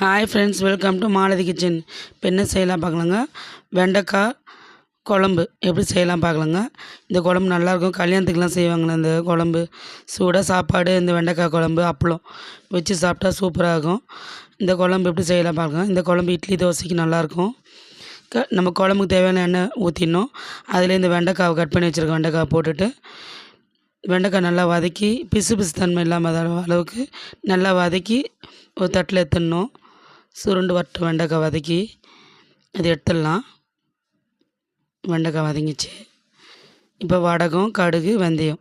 Hi friends welcome to Malathi kitchen இப்போ என்ன செய்யலாம் பார்க்கலாங்க? வெண்டைக்காய் குழம்பு. எப்படி செய்யலாம் பார்க்கலாங்க? இந்த குழம்பு நல்லாயிருக்கும். கல்யாணத்துக்குலாம் செய்வாங்களே இந்த குழம்பு. சூடாக சாப்பாடு இந்த வெண்டைக்காய் குழம்பு அப்பளம் வச்சு சாப்பிட்டா சூப்பராக இருக்கும். இந்த குழம்பு எப்படி செய்யலாம் பார்க்கலாம் இந்த குழம்பு இட்லி தோசைக்கு நல்லாயிருக்கும். க நம்ம குழம்புக்கு தேவையான எண்ணெய் ஊற்றிடணும் அதில் இந்த வெண்டைக்காவை கட் பண்ணி வச்சுருக்க வெண்டைக்காவை போட்டுட்டு வெண்டைக்காய் நல்லா வதக்கி பிசு பிசு தன்மை இல்லாமல் அளவுக்கு நல்லா வதக்கி ஒரு தட்டில் எடுத்துடணும் சுருண்டு வட்ட வெண்டைக்காய் வதக்கி அது எடுத்துடலாம். வெண்டைக்காய் வதங்கிச்சு. இப்போ வடகம் கடுகு வெந்தயம்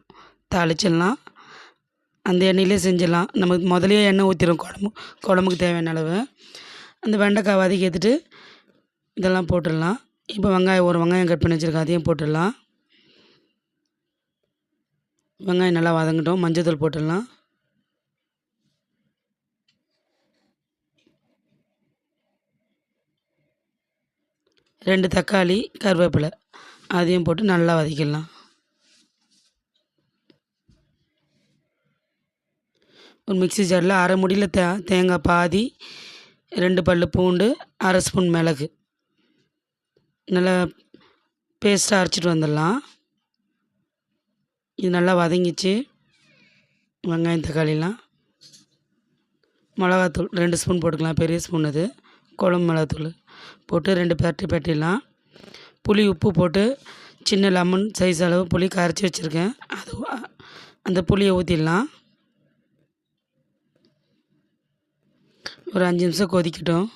தாளிச்சிடலாம். அந்த எண்ணெயிலே செஞ்சிடலாம். நமக்கு முதலே எண்ணெய் ஊற்றிடும் குழம்பு. குழம்புக்கு தேவையான அளவு. அந்த வெண்டைக்காய் வதக்கி எடுத்துட்டு இதெல்லாம் போட்டுடலாம். இப்போ வெங்காயம் ஒரு வெங்காயம் கட் பண்ணி வச்சுருக்கேன். அதையும் போட்டுடலாம். வெங்காயம் நல்லா வதங்கட்டும். மஞ்சள் தூள் போட்டுடலாம். ரெண்டு தக்காளி கருவேப்பிலை. அதையும் போட்டு நல்லா வதக்கிடலாம். ஒரு மிக்சி ஜாரில் அரை முடியில் தே தேங்காய் பாதி ரெண்டு பல் பூண்டு அரை ஸ்பூன் மிளகு. நல்லா பேஸ்ட்டாக அரைச்சிட்டு வந்துடலாம். இது நல்லா வதங்கிச்சு. வெங்காயம் தக்காளிலாம். மிளகாத்தூள் ரெண்டு ஸ்பூன் போட்டுக்கலாம். பெரிய ஸ்பூன் அது. குழம்பு மிளகாத்தூள். போட்டு ரெண்டு பேரட்டி பேட்டிலாம் புளி உப்பு போட்டு சின்ன லெமன் சைஸ் அளவு புளி கரைச்சி வச்சுருக்கேன். அது அந்த புளியை ஊற்றிடலாம் ஒரு அஞ்சு நிமிஷம் கொதிக்கட்டும்.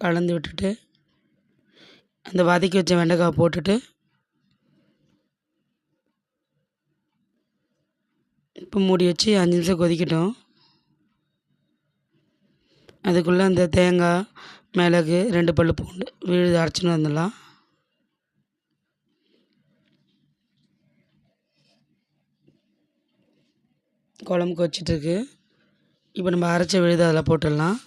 கலந்து விட்டுட்டு அந்த வதக்கி வச்ச வெண்டைக்காய் போட்டுட்டு இப்போ மூடி வச்சு அஞ்சு நிமிஷம் கொதிக்கட்டும். அதுக்குள்ளே அந்த தேங்காய் மிளகு ரெண்டு பல் பூண்டு விழுது அரைச்சின்னு வந்துடலாம். குழம்பு கொச்சிட்ருக்கு இப்போ நம்ம அரைச்ச விழுது அதில் போட்டுடலாம்.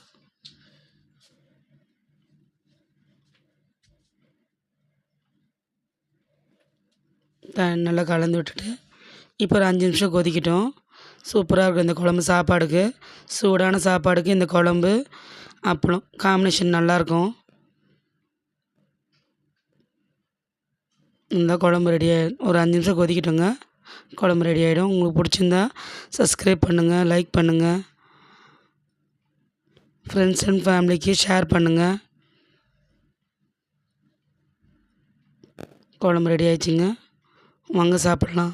த நல்லா கலந்து விட்டுட்டு இப்போ ஒரு அஞ்சு நிமிஷம் கொதிக்கட்டும். சூப்பராக இருக்கும் இந்த குழம்பு சாப்பாடுக்கு சூடான சாப்பாடுக்கு இந்த குழம்பு. அப்பளம் காம்பினேஷன் நல்லாயிருக்கும் இந்த குழம்பு ரெடி ஆகிடும் ஒரு அஞ்சு நிமிஷம் கொதிக்கட்டுங்க. குழம்பு ரெடி ஆகிடும் உங்களுக்கு பிடிச்சிருந்தா சப்ஸ்கிரைப் பண்ணுங்கள் லைக் பண்ணுங்கள் ஃப்ரெண்ட்ஸ் அண்ட் ஃபேமிலிக்கு ஷேர் பண்ணுங்கள் குழம்பு ரெடி ஆயிடுச்சுங்க. வாங்க சாப்பிட்லாம்.